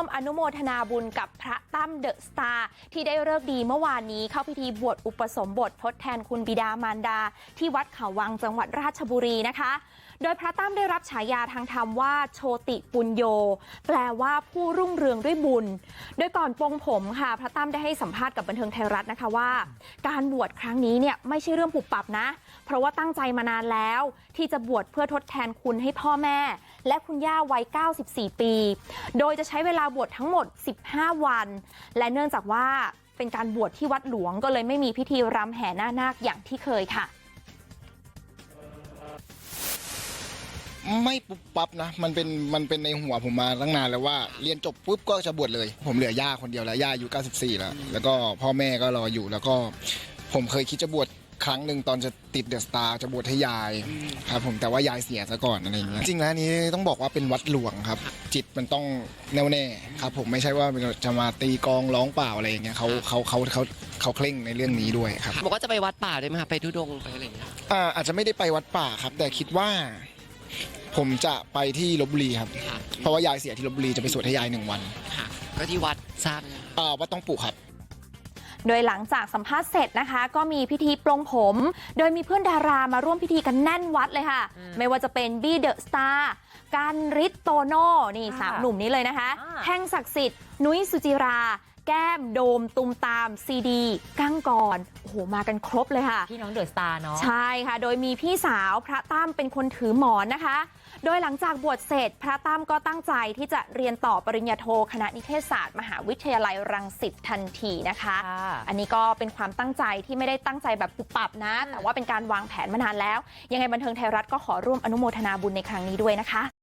วมอนุโมทนาบุญกับพระตั้มเดอะสตาร์ที่ได้เลิกดีเมื่อวานนี้เข้าพิธีบวชอุปสมบททดแทนคุณบิดามารดา ที่วัดเขาวังจังหวัดราชบุรีนะคะ โดยพระตั้มได้รับฉายาทางธรรมว่าโชติปุญโย แปลว่าผู้รุ่งเรืองด้วยบุญ โดยก่อนปลงผมค่ะ พระตั้มได้ให้สัมภาษณ์กับบันเทิงไทยรัฐนะคะว่า การบวชครั้งนี้เนี่ยไม่ใช่เรื่องปุบปับนะ เพราะว่าตั้งใจมานานแล้ว ที่จะบวชเพื่อทดแทนคุณให้พ่อแม่ และคุณย่าวัย94 ปี โดยจะใช้เวลาบวชทั้งหมด 15 วัน และเนื่องจากว่าเป็นการบวชที่วัดหลวงก็เลยไม่มีพิธีรำแห่หน้านาคอย่างที่เคยค่ะ ไม่ปุ๊บปั๊บนะมันเป็นมันเป็นในหัวผมมาตั้งนานแล้วว่าเรียนจบปุ๊บก็จะบวชเลย ผมเหลือย่าคนเดียวแล้วย่าอายุ94 แล้ว แล้วก็พ่อแม่ก็รออยู่แล้วก็ผมเคยคิดจะบวช ครั้งหนึ่งตอนจะติดเดอะสตาร์จะบวชให้ยายครับผมแต่ว่ายายเสียซะก่อนอะไรอย่างเงี้ยจริงแล้วอันนี้ต้องบอกว่าเป็นวัดหลวงครับ จิตมันต้องแน่วแน่ครับผมไม่ใช่ว่าจะมาตีกลองร้องเปล่าอะไรอย่างเงี้ยเขาเขาเขาเขาเขาเคร่งในเรื่องนี้ด้วยครับบอกว่าจะไปวัดป่าด้วยไหมคะไปทุดงค์ไปอะไรอย่างเงี้ยอ่าอาจจะไม่ได้ไปวัดป่าครับ แต่คิดว่า ผมจะไปที่ลบบุรีครับค่ะเพราะว่ายายเสียที่ลบบุรีจะไปสวดให้ยายหนึ่งวันค่ะก็ที่วัดทราบไหมคะอ่าวัดต้องปลูกครับ โดยหลังจากสัมภาษณ์เสร็จนะคะ ก็มีพิธีปลงผม โดยมีเพื่อนดารามาร่วมพิธีกันแน่นวัดเลยค่ะ ไม่ว่าจะเป็นบี้เดอะสตาร์การริทโตโน่นี่ค่ะสามหนุ่มนี้เลยนะคะอ่าแท่งศักดิ์สิทธิ์นุ้ยสุจิรา แก้มโดมตุมตามซีดีกั้งกรโอ้โหมากันครบเลยค่ะ พี่น้องเดอะสตาร์เนาะใช่ค่ะ โดยมีพี่สาวพระตั้มเป็นคนถือหมอนนะคะ โดยหลังจากบวชเสร็จ พระตั้มก็ตั้งใจที่จะเรียนต่อปริญญาโทคณะนิเทศศาสตร์ มหาวิทยาลัยรังสิตทันทีนะคะค่ะอันนี้ก็เป็นความตั้งใจที่ไม่ได้ตั้งใจแบบปุบปับนะ แต่ว่าเป็นการวางแผนมานานแล้ว ยังไงบันเทิงไทยรัฐก็ขอร่วมอนุโมทนาบุญในครั้งนี้ด้วยนะคะ